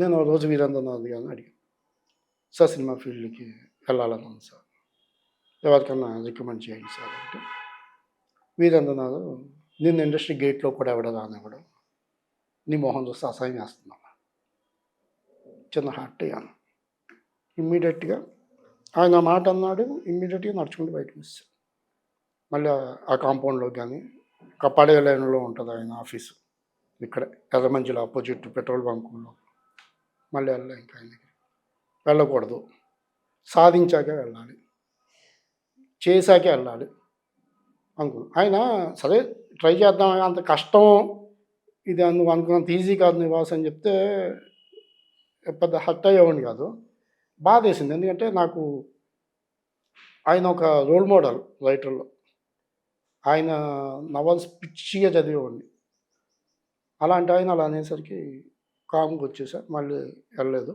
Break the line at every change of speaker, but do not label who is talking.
నేను ఆ రోజు వీరేంద్రనాథ్ గారిని అడిగాను. సార్ సినిమా ఫీల్డ్కి వెళ్ళాలని ఉంది సార్. ఎవరికన్నా రికమెండ్ చేయండి సార్ అంటే వీరేంద్రనాథ్ నిన్న ఇండస్ట్రీ గేట్లో కూడా ఎవడ రానివ్వడం. నీ మొహం చూస్తే అసహ్యం వేస్తున్నాను చిన్న హార్ట్ అయ్యాను. ఇమ్మీడియట్గా ఆయన మాట అన్నాడు ఇమ్మీడియట్గా నడుచుకుంటూ బయటకు వచ్చాను. మళ్ళీ ఆ కాంపౌండ్లో కానీ కప్పాడే లైన్లో ఉంటుంది ఆయన ఆఫీసు. ఇక్కడ ఎర్రమంచిలో ఆపోజిట్ పెట్రోల్ బంకులో. మళ్ళీ వెళ్ళా ఇంకా ఆయన వెళ్ళకూడదు. సాధించాకే వెళ్ళాలి. చేశాకే వెళ్ళాలి. అనుకున్నా ఆయన సరే ట్రై చేద్దాం. అంత కష్టం. ఇది నువ్వు అనుకున్నంత ఈజీ కాదు నివాసం అని చెప్తే పెద్ద హర్ట్ అయ్యేవాడిని కాదు. బాధ వేసింది. ఎందుకంటే నాకు ఆయన ఒక రోల్ మోడల్ రైటర్లో. ఆయన నవల్స్ పిచ్చిగా చదివేవాడిని. అలాంటి ఆయన అలా అనేసరికి కామ్గా వచ్చేసా మళ్ళీ వెళ్ళలేదు.